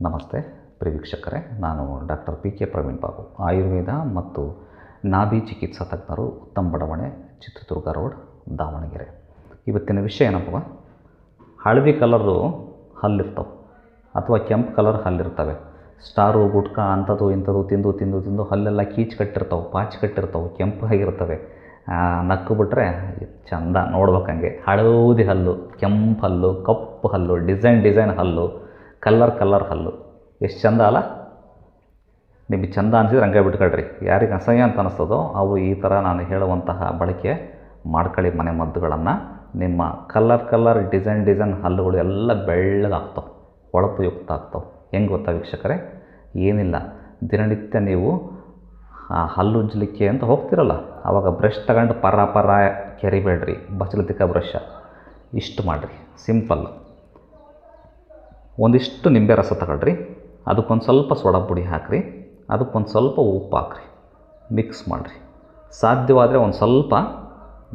ನಮಸ್ತೆ ಪ್ರಿಯ ವೀಕ್ಷಕರೇ ನಾನು doctor P K Praveen Babu. Ayurveda ಮತ್ತು ನಾಭಿ ಚಿಕಿತ್ಸಾ ತಜ್ಞರು ಉತ್ತಮ ಬಡಾವಣೆ, ಚಿತ್ರದುರ್ಗ ರೋಡ್, ದಾವಣಗೆರೆ. ಇವತ್ತಿನ ವಿಷಯ ಏನಪ್ಪ ಹಳದಿ ಕಲರು ಹಲ್ಲಿರ್ತವೆ ಅಥವಾ ಕೆಂಪು ಕಲರ್ ಹಲ್ಲಿರ್ತವೆ ಸ್ಟಾರು, ಗುಟ್ಕ ಅಂಥದ್ದು, ಇಂಥದ್ದು, ತಿಂದು ತಿಂದು ತಿಂದು ಹಲ್ಲೆಲ್ಲ ಕೀಚ್ ಕಟ್ಟಿರ್ತವೆ, ಪಾಚಿ ಕಟ್ಟಿರ್ತವೆ, ಕೆಂಪು ಆಗಿರ್ತವೆ. ನಕ್ಕು ಬಿಟ್ಟರೆ ಚಂದ ನೋಡ್ಬೇಕಂಗೆ ಹಳದಿ ಹಲ್ಲು, ಕೆಂಪು ಹಲ್ಲು, ಕಪ್ಪು ಹಲ್ಲು, ಡಿಸೈನ್ ಡಿಸೈನ್ ಹಲ್ಲು. ಕಲ್ಲರ್ ಕಲ್ಲರ್ ಹಲ್ಲು. ಎಷ್ಟು ಚಂದ ಅಲ್ಲ? ನಿಮಗೆ ಚಂದ ಅನಿಸಿದ್ರೆ ಹಂಗೆ ಬಿಟ್ಕೊಳ್ರಿ. ಯಾರಿಗೆ ಅಸಹ್ಯ ಅಂತ ಅನಿಸ್ತದೋ ಅವು ಈ ಥರ ನಾನು ಹೇಳುವಂತಹ ಬಳಕೆ ಮಾಡ್ಕೊಳ್ಳಿ ಮನೆ ಮದ್ದುಗಳನ್ನು. ನಿಮ್ಮ ಕಲ್ಲರ್ ಕಲ್ಲರ್ ಡಿಸೈನ್ ಡಿಸೈನ್ ಹಲ್ಲುಗಳು ಎಲ್ಲ ಬೆಳ್ಳಗಾಗ್ತಾವೆ, ಹೊಳಪುಯುಕ್ತ ಆಗ್ತವೆ. ಹೆಂಗೆ ಗೊತ್ತಾ ವೀಕ್ಷಕರೇ? ಏನಿಲ್ಲ. ದಿನನಿತ್ಯ ನೀವು ಆ ಹಲ್ಲು ಉಜ್ಜಲಿಕ್ಕೆ ಅಂತ ಹೋಗ್ತಿರಲ್ಲ ಆವಾಗ ಬ್ರಷ್ ತಗೊಂಡು ಪರ ಪರ ಕೆರಿಬೇಡ್ರಿ. ಬಚಲತಿಕ ಬ್ರಷ್. ಇಷ್ಟು ಮಾಡಿರಿ. ಸಿಂಪಲ್. ಒಂದಿಷ್ಟು ನಿಂಬೆ ರಸ ತಗೊಳ್ರಿ. ಅದಕ್ಕೊಂದು ಸ್ವಲ್ಪ ಸೋಡಾ ಪುಡಿ ಹಾಕಿರಿ. ಅದಕ್ಕೊಂದು ಸ್ವಲ್ಪ ಉಪ್ಪು ಹಾಕ್ರಿ. ಮಿಕ್ಸ್ ಮಾಡಿರಿ. ಸಾಧ್ಯವಾದರೆ ಒಂದು ಸ್ವಲ್ಪ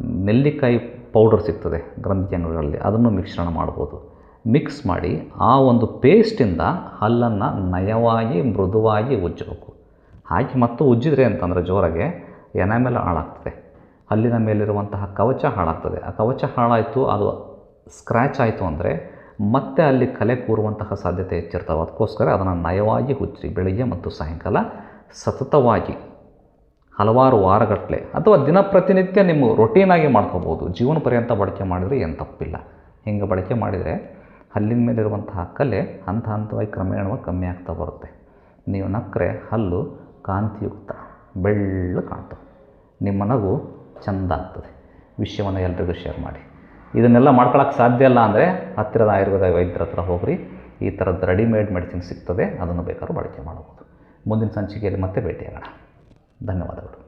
ನೆಲ್ಲಿಕಾಯಿ ಪೌಡರ್ ಸಿಗ್ತದೆ ಗ್ರಂಥಿ ಅದನ್ನು ಮಿಶ್ರಣ ಮಾಡ್ಬೋದು. ಮಿಕ್ಸ್ ಮಾಡಿ ಆ ಒಂದು ಪೇಸ್ಟಿಂದ ಹಲ್ಲನ್ನು ನಯವಾಗಿ, ಮೃದುವಾಗಿ ಉಜ್ಜಬೇಕು. ಹಾಕಿ ಮತ್ತು ಉಜ್ಜಿದ್ರೆ ಅಂತಂದರೆ ಜೋರಾಗೆ ಎನಾಮೆಲ್ ಹಾಳಾಗ್ತದೆ. ಹಲ್ಲಿನ ಮೇಲಿರುವಂತಹ ಕವಚ ಹಾಳಾಗ್ತದೆ. ಆ ಕವಚ ಹಾಳಾಯಿತು, ಅದು ಸ್ಕ್ರ್ಯಾಚ್ ಆಯಿತು ಅಂದರೆ ಮತ್ತೆ ಅಲ್ಲಿ ಕಲೆ ಕೂರುವಂತಹ ಸಾಧ್ಯತೆ ಹೆಚ್ಚಿರ್ತಾವೆ. ಅದಕ್ಕೋಸ್ಕರ ಅದನ್ನು ನಯವಾಗಿ ಹುಚ್ಚಿರಿ, ಬೆಳಿಗ್ಗೆ ಮತ್ತು ಸಾಯಂಕಾಲ ಸತತವಾಗಿ ಹಲವಾರು ವಾರಗಟ್ಟಲೆ ಅಥವಾ ದಿನ ಪ್ರತಿನಿತ್ಯ ನಿಮ್ಮ ರೊಟೀನಾಗಿ ಮಾಡ್ಕೋಬೋದು. ಜೀವನ ಪರ್ಯಂತ ಬಳಕೆ ಮಾಡಿದರೆ ಏನು ತಪ್ಪಿಲ್ಲ. ಹಿಂಗೆ ಬಳಕೆ ಮಾಡಿದರೆ ಹಲ್ಲಿನ ಮೇಲಿರುವಂತಹ ಕಲೆ ಹಂತ ಹಂತವಾಗಿ ಕ್ರಮೇಣವಾಗಿ ಕಮ್ಮಿ ಆಗ್ತಾ ಬರುತ್ತೆ. ನೀವು ನಕ್ಕರೆ ಹಲ್ಲು ಕಾಂತಿಯುಕ್ತ, ಬೆಳ್ಳು ಕಾಣ್ತವೆ. ನಿಮ್ಮ ನಗು ಚೆಂದ ಆಗ್ತದೆ. ವಿಷಯವನ್ನು ಎಲ್ರಿಗೂ ಶೇರ್ ಮಾಡಿ. ಇದನ್ನೆಲ್ಲ ಮಾಡ್ಕೊಳಕ್ಕೆ ಸಾಧ್ಯ ಇಲ್ಲ ಅಂದರೆ ಹತ್ತಿರದ ಆಯುರ್ವೇದ ವೈದ್ಯರ ಹತ್ರ ಹೋಗ್ರಿ. ಈ ಥರದ್ದು ರೆಡಿಮೇಡ್ ಮೆಡಿಸಿನ್ ಸಿಗ್ತದೆ, ಅದನ್ನು ಬೇಕಾದ್ರೂ ಬಳಕೆ ಮಾಡಬಹುದು ಮುಂದಿನ ಸಂಚಿಕೆಯಲ್ಲಿ ಮತ್ತೆ ಭೇಟಿಯಾಗೋಣ. ಧನ್ಯವಾದಗಳು.